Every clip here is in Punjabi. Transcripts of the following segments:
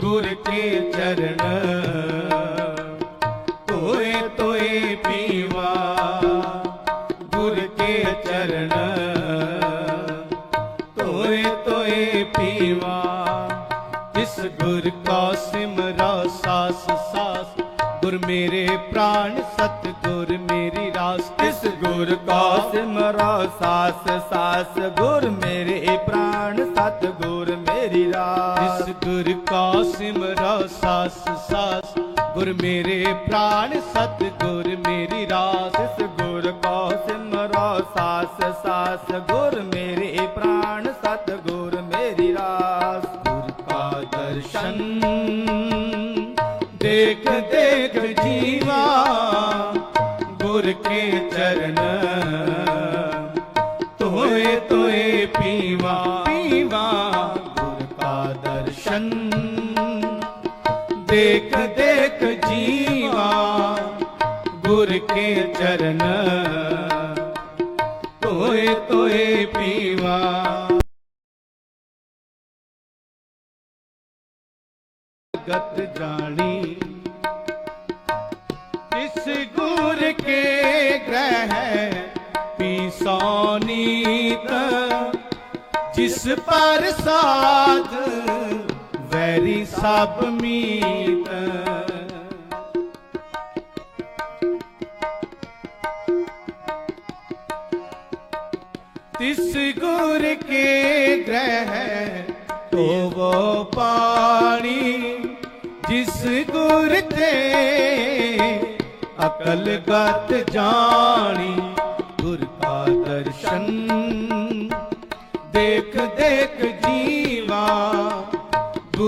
ਗੁਰ ਕੇ ਚਰਨ। ਤੋਏ ਤੋਏ ਪੀਵਾ, ਗੁਰ ਕੇ ਚਰਨ। ਤੋਏ ਤੋਏ ਪੀਵਾ, ਜਿਸ ਗੁਰ ਕਾ ਸਿਮਰਾ ਸਾਸ ਸਾਸ। ਗੁਰ ਮੇਰੇ ਪ੍ਰਾਣ ਸਤ ਗੁਰ ਮੇਰੀ ਰਾਸ। ਇਸ ਗੁਰ ਕਾ ਸਿਮਰਾ ਸਾਸ ਸਾਸ, ਗੁਰ ਮੇਰੇ ਪ੍ਰਾਣ ਸਤ ਗੁਰ ਮੇਰੀ ਰਾਸ ਜਿਸ ਗੁਰ ਕਾ ਸਿਮਰਾ ਸਾਸ ਸਾਸ ਗੁਰ ਮੇਰੇ ਪ੍ਰਾਣ ਸਤ ਗੁਰ ਮੇਰੀ ਰਾਸ। ਇਸ ਗੁਰ ਕਾ ਸਿਮਰਾ ਸਾਸ ਸਾਸ ਗੁਰ ਮੇਰੇ ਪ੍ਰਾਣ ਸਤ ਗੁਰ ਮੇਰੀ ਰਾਸ। ਗੁਰ ਕਾ ਦਰਸ਼ਨ ਦੇਖ ਦੇਖ ਜੀਵਾ ਗੁਰ ਕੇ ਚਰਨ। ਦੇਖ ਦੇਖ ਜੀਵਾ, ਗੁਰ ਕੇ ਚਰਨ ਤੋਏ ਤੋਏ ਪੀਵਾ। ਗਤ ਜਾਣੀ, ਇਸ ਗੁਰ ਕੇ ਗ੍ਰਹਿ ਪੀ ਪੀਸੋਨੀਤ ਜਿਸ ਪਰ ਸਾਧ ਵੈਰੀ ਸਭ ਮੀਤ। ਤਿਸ ਗੁਰ ਕੇ ਗ੍ਰਹਿ ਤੋਵੋ ਪਾਣੀ, ਜਿਸ ਗੁਰ ਤੇ ਅਕਲ ਗਤ ਜਾਣੀ, ਗੁਰ ਕਾ ਦਰਸ਼ਨ ਦੇਖ ਦੇਖ ਜੀ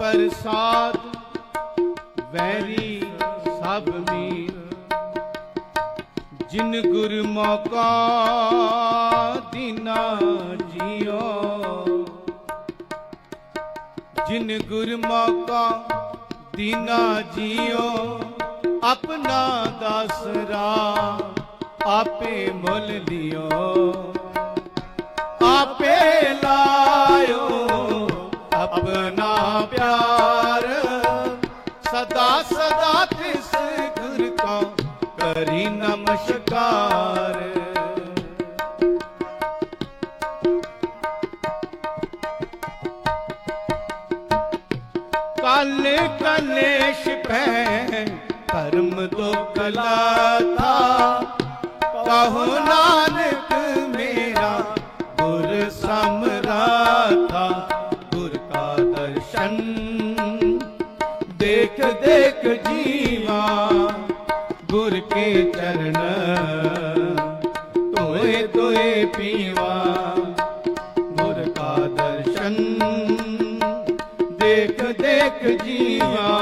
ਪ੍ਰਸਾਦ ਵੈਰੀ ਸਭ ਮੀਤ ਜਿਨ ਗੁਰ ਮੌਕਾ ਦੀਨਾ ਜੀਓ ਜਿਨ ਗੁਰ ਮੌਕਾ ਦੀਨਾ ਜੀਓ ਆਪਣਾ ਦਸਰਾ ਆਪੇ ਮੁੱਲ ਲਿਓ, ਆਪੇ ਲਾਇਓ ਆਪਣਾ ਪਿਆਰ। ਸਦਾ ਸਦਾ ਤਿਸ ਗੁਰ ਕਾ ਕਰੀ ਨਮਸਕਾਰ। ਕਲ ਕਲੇਸ਼ ਪੈ ਧਰਮ ਦੁਖ ਲਾਤਾ ਕਹੋ ਨਾਨਕ ਮੇਰਾ ਗੁਰ ਸਮਰਾਤਾ ਗੁਰ ਕਾ ਦਰਸ਼ਨ। ਦੇਖ ਦੇਖ ਜੀਵਾ, ਗੁਰ ਕੇ ਚਰਨ। ਤੋਏ ਤੋਏ ਪੀਵਾ, ਗੁਰ ਕਾ ਦਰਸ਼ਨ। ਦੇਖ ਦੇਖ ਜੀਵਾ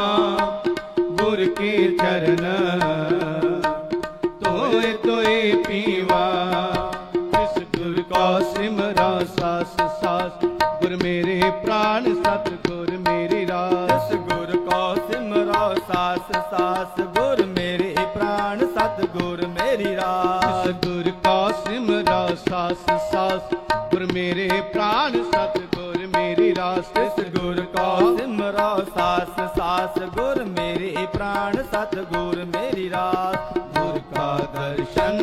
ਸਿਮਰਾ ਸਾਸ ਸਾਸ ਗੁਰ ਮੇਰੇ ਪ੍ਰਾਨ ਸਤਿਗੁਰ ਮੇਰੀ ਰਾਸ ਗੁਰ ਕੋ ਸਿਮਰੋ ਸਾਸ ਸਾਸ ਗੁਰ ਮੇਰੇ ਪ੍ਰਾਣ ਸਤ ਗੁਰ ਮੇਰੀ ਰਾਸ ਗੁਰ ਕਾ ਸਿਮਰਾ ਸਾਸ ਸਾਸ ਗੁਰ ਮੇਰੇ ਪ੍ਰਾਣ ਸਤਿਗੁਰ ਮੇਰੀ ਰਾਸ ਇਸ ਗੁਰ ਕੋ ਸਿਮਰੋ ਸਾਸ ਸਾਸ ਗੁਰ ਮੇਰੇ ਪ੍ਰਾਣ ਸਤ ਗੁਰ ਮੇਰੀ ਰਾਸ ਗੁਰ ਕਾ ਦਰਸ਼ਨ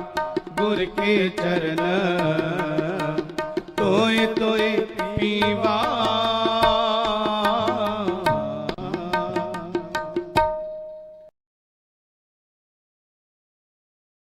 ਗੁਰ ਕੇ ਚਰਨ? ਤੋਏ ਤੋਏ ਪੀਵਾ